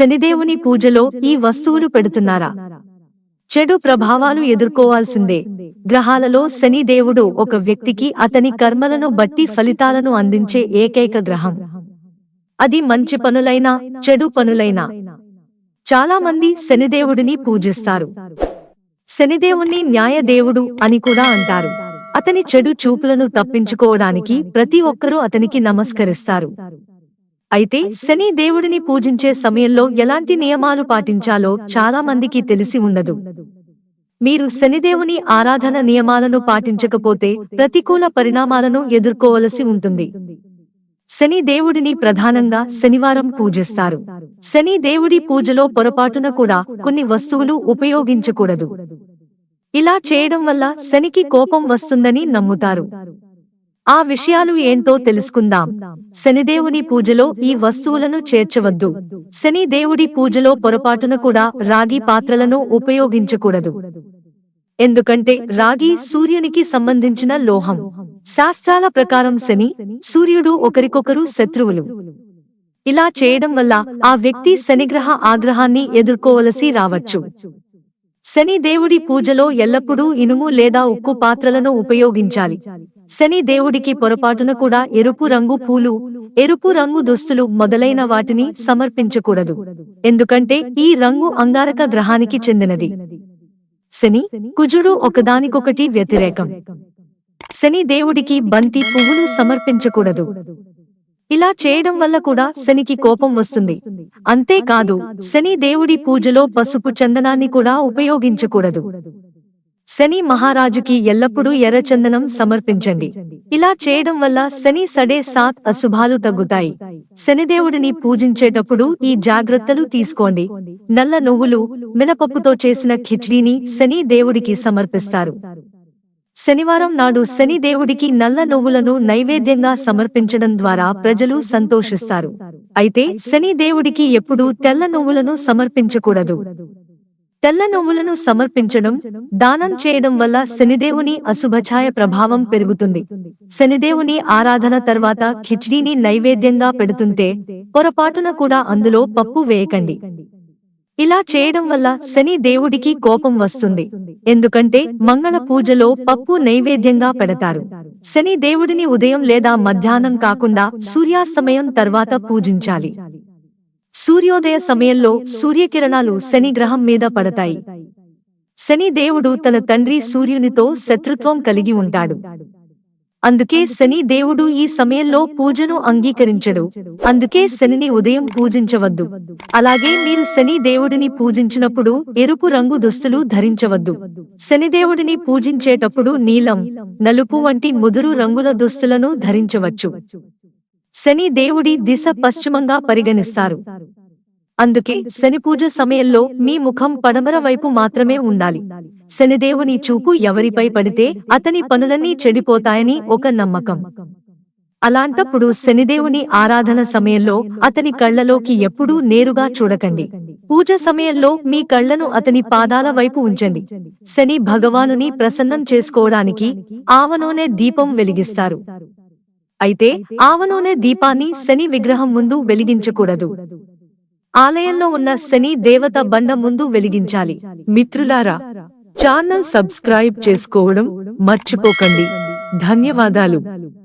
శనిదేవుని పూజలో ఈ వస్తువులు పెడుతున్నారా? చెడు ప్రభావాలు ఎదుర్కోవాల్సిందే. గ్రహాలలో శనిదేవుడు ఒక వ్యక్తికి అతని కర్మలను బట్టి ఫలితాలను అందించే ఏకైక గ్రహం. అది మంచి పనులైనా చెడు పనులైనా. చాలా మంది శనిదేవుడిని పూజిస్తారు. శనిదేవుణ్ణి న్యాయదేవుడు అని కూడా అంటారు. అతని చెడు చూపులను తప్పించుకోవడానికి ప్రతి ఒక్కరూ అతనికి నమస్కరిస్తారు. అయితే శని దేవుడిని పూజించే సమయంలో ఎలాంటి నియమాలు పాటించాలో చాలా మందికి తెలిసి ఉండదు. మీరు శనిదేవుని ఆరాధన నియమాలను పాటించకపోతే ప్రతికూల పరిణామాలను ఎదుర్కోవలసి ఉంటుంది. శని దేవుడిని ప్రధానంగా శనివారం పూజిస్తారు. శని దేవుడి పూజలో పొరపాటున కూడా కొన్ని వస్తువులు ఉపయోగించకూడదు. ఇలా చేయడం వల్ల శనికి కోపం వస్తుందని నమ్ముతారు. ఆ విషయాలు ఏంటో తెలుసుకుందాం. శనిదేవుని పూజలో ఈ వస్తువులను చేర్చవద్దు. శని దేవుడి పూజలో పొరపాటున కూడా రాగి పాత్రలను ఉపయోగించకూడదు. ఎందుకంటే రాగి సూర్యునికి సంబంధించిన లోహం. శాస్త్రాల ప్రకారం శని సూర్యుడు ఒకరికొకరు శత్రువులు. ఇలా చేయడం వల్ల ఆ వ్యక్తి శనిగ్రహ ఆగ్రహాన్ని ఎదుర్కోవలసి రావచ్చు. శని దేవుడి పూజలో ఎల్లప్పుడూ ఇనుము లేదా ఉక్కు పాత్రలను ఉపయోగించాలి. శని దేవుడికి పొరపాటున కూడా ఎరుపు రంగు పూలు ఎరుపు రంగు దుస్తులు మొదలైన వాటిని సమర్పించకూడదు. ఎందుకంటే ఈ రంగు అంగారక గ్రహానికి చెందినది. శని కుజుడు ఒకదానికొకటి వ్యతిరేకం. శని దేవుడికి బంతి పువ్వులు సమర్పించకూడదు. ఇలా చేయడం వల్ల కూడా శనికి కోపం వస్తుంది. అంతేకాదు శని దేవుడి పూజలో పసుపు చందనాన్ని కూడా ఉపయోగించకూడదు. శని మహారాజుకి ఎల్లప్పుడూ ఎర్రచందనం సమర్పించండి. ఇలా చేయడం వల్ల శని సడే సాత్ అశుభాలు తగ్గుతాయి. శనిదేవుడిని పూజించేటప్పుడు ఈ జాగ్రత్తలు తీసుకోండి. నల్ల నువ్వులు మినపప్పుతో చేసిన ఖిచ్డీని శని దేవుడికి సమర్పిస్తారు. శనివారం నాడు శని దేవుడికి నల్ల నువ్వులను నైవేద్యంగా సమర్పించడం ద్వారా ప్రజలు సంతోషిస్తారు. అయితే శని దేవుడికి ఎప్పుడూ తెల్ల నువ్వులను సమర్పించకూడదు. తెల్ల నువ్వులను సమర్పించడం దానం చేయడం వల్ల శనిదేవుని అశుభఛాయ ప్రభావం పెరుగుతుంది. శనిదేవుని ఆరాధన తర్వాత ఖిచ్డీని నైవేద్యంగా పెడుతుంటే పొరపాటున కూడా అందులో పప్పు వేయకండి. ఇలా చేయడం వల్ల శని దేవుడికి కోపం వస్తుంది. ఎందుకంటే మంగళ పూజలో పప్పు నైవేద్యంగా పెడతారు. శని దేవుడిని ఉదయం లేదా మధ్యాహ్నం కాకుండా సూర్యాస్తమయం తర్వాత పూజించాలి. సూర్యోదయ సమయంలో సూర్యకిరణాలు శని గ్రహం మీద పడతాయి. శని దేవుడు తన తండ్రి సూర్యునితో శత్రుత్వం కలిగి ఉంటాడు. అందుకే శని దేవుడు ఈ సమయంలో పూజను అంగీకరించడు. అందుకే శనిని ఉదయం పూజించవద్దు. అలాగే మీరు శని దేవుడిని పూజించినప్పుడు ఎరుపు రంగు దుస్తులు ధరించవద్దు. శనిదేవుడిని పూజించేటప్పుడు నీలం నలుపు వంటి ముదురు రంగుల దుస్తులను ధరించవచ్చు. శని దేవుడి దిశ పశ్చిమంగా పరిగణిస్తారు. అందుకే శని పూజ సమయంలో మీ ముఖం పడమర వైపు మాత్రమే ఉండాలి. శనిదేవుని చూపు ఎవరిపై పడితే అతని పనులన్నీ చెడిపోతాయని ఒక నమ్మకం. అలాంటప్పుడు శనిదేవుని ఆరాధన సమయంలో అతని కళ్ళలోకి ఎప్పుడూ నేరుగా చూడకండి. పూజ సమయంలో మీ కళ్ళను అతని పాదాల వైపు ఉంచండి. శని భగవానుని ప్రసన్నం చేసుకోవడానికి ఆవనూనె దీపం వెలిగిస్తారు. అయితే ఆవనూనె దీపాన్ని శని విగ్రహం ముందు వెలిగించకూడదు. ఆలయంలో ఉన్న శని దేవత బండ ముందు వెలిగించాలి. మిత్రులారా ఛానల్ సబ్స్క్రైబ్ చేసుకోవడం మర్చిపోకండి. ధన్యవాదాలు.